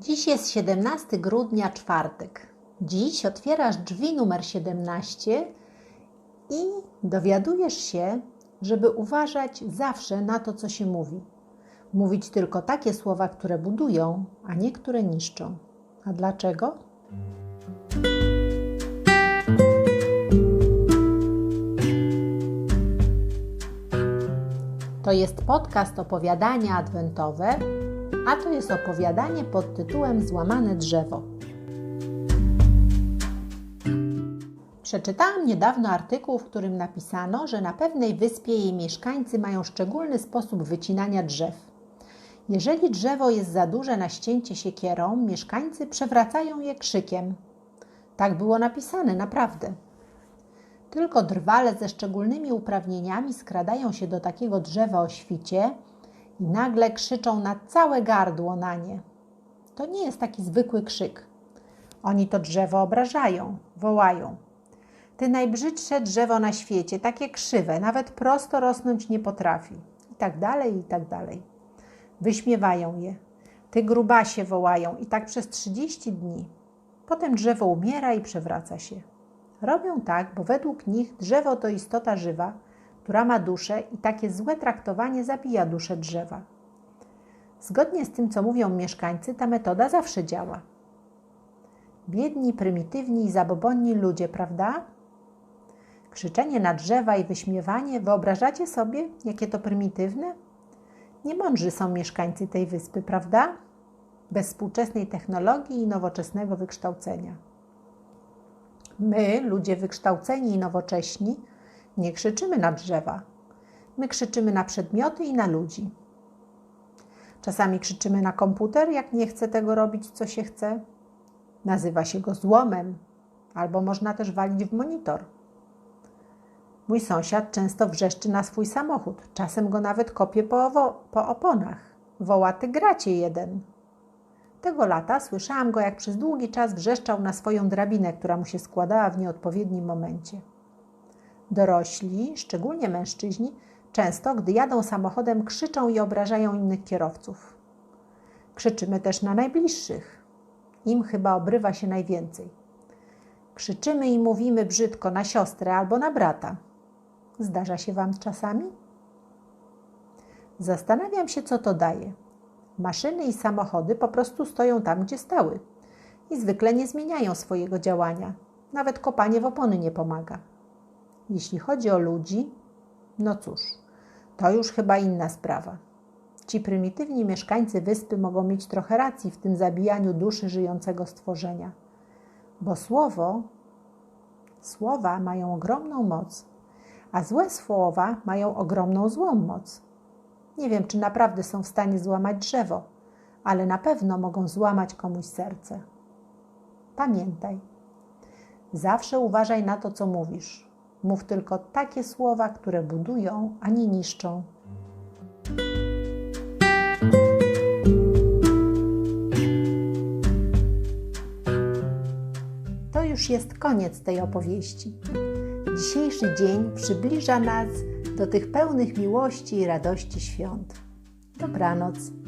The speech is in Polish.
Dziś jest 17 grudnia, czwartek. Dziś otwierasz drzwi numer 17 i dowiadujesz się, żeby uważać zawsze na to, co się mówi. Mówić tylko takie słowa, które budują, a nie które niszczą. A dlaczego? To jest podcast opowiadania adwentowe, a to jest opowiadanie pod tytułem Złamane drzewo. Przeczytałam niedawno artykuł, w którym napisano, że na pewnej wyspie jej mieszkańcy mają szczególny sposób wycinania drzew. Jeżeli drzewo jest za duże na ścięcie siekierą, mieszkańcy przewracają je krzykiem. Tak było napisane, naprawdę. Tylko drwale ze szczególnymi uprawnieniami skradają się do takiego drzewa o świcie i nagle krzyczą na całe gardło na nie. To nie jest taki zwykły krzyk. Oni to drzewo obrażają, wołają. Ty najbrzydsze drzewo na świecie, takie krzywe, nawet prosto rosnąć nie potrafi. I tak dalej, i tak dalej. Wyśmiewają je. Ty grubasie wołają i tak przez 30 dni. Potem drzewo umiera i przewraca się. Robią tak, bo według nich drzewo to istota żywa, która ma duszę i takie złe traktowanie zabija duszę drzewa. Zgodnie z tym, co mówią mieszkańcy, ta metoda zawsze działa. Biedni, prymitywni i zabobonni ludzie, prawda? Krzyczenie na drzewa i wyśmiewanie, wyobrażacie sobie, jakie to prymitywne? Niemądrzy są mieszkańcy tej wyspy, prawda? Bez współczesnej technologii i nowoczesnego wykształcenia. My, ludzie wykształceni i nowocześni, nie krzyczymy na drzewa. My krzyczymy na przedmioty i na ludzi. Czasami krzyczymy na komputer, jak nie chce tego robić, co się chce. Nazywa się go złomem, albo można też walić w monitor. Mój sąsiad często wrzeszczy na swój samochód, czasem go nawet kopie po, po oponach. Woła ty gracie jeden. Tego lata słyszałam go, jak przez długi czas wrzeszczał na swoją drabinę, która mu się składała w nieodpowiednim momencie. Dorośli, szczególnie mężczyźni, często, gdy jadą samochodem, krzyczą i obrażają innych kierowców. Krzyczymy też na najbliższych. Im chyba obrywa się najwięcej. Krzyczymy i mówimy brzydko na siostrę albo na brata. Zdarza się Wam czasami? Zastanawiam się, co to daje. Maszyny i samochody po prostu stoją tam, gdzie stały i zwykle nie zmieniają swojego działania. Nawet kopanie w opony nie pomaga. Jeśli chodzi o ludzi, no cóż, to już chyba inna sprawa. Ci prymitywni mieszkańcy wyspy mogą mieć trochę racji w tym zabijaniu duszy żyjącego stworzenia, bo słowo, słowa mają ogromną moc, a złe słowa mają ogromną złą moc. Nie wiem, czy naprawdę są w stanie złamać drzewo, ale na pewno mogą złamać komuś serce. Pamiętaj, zawsze uważaj na to, co mówisz. Mów tylko takie słowa, które budują, a nie niszczą. To już jest koniec tej opowieści. Dzisiejszy dzień przybliża nas do tych pełnych miłości i radości świąt. Dobranoc.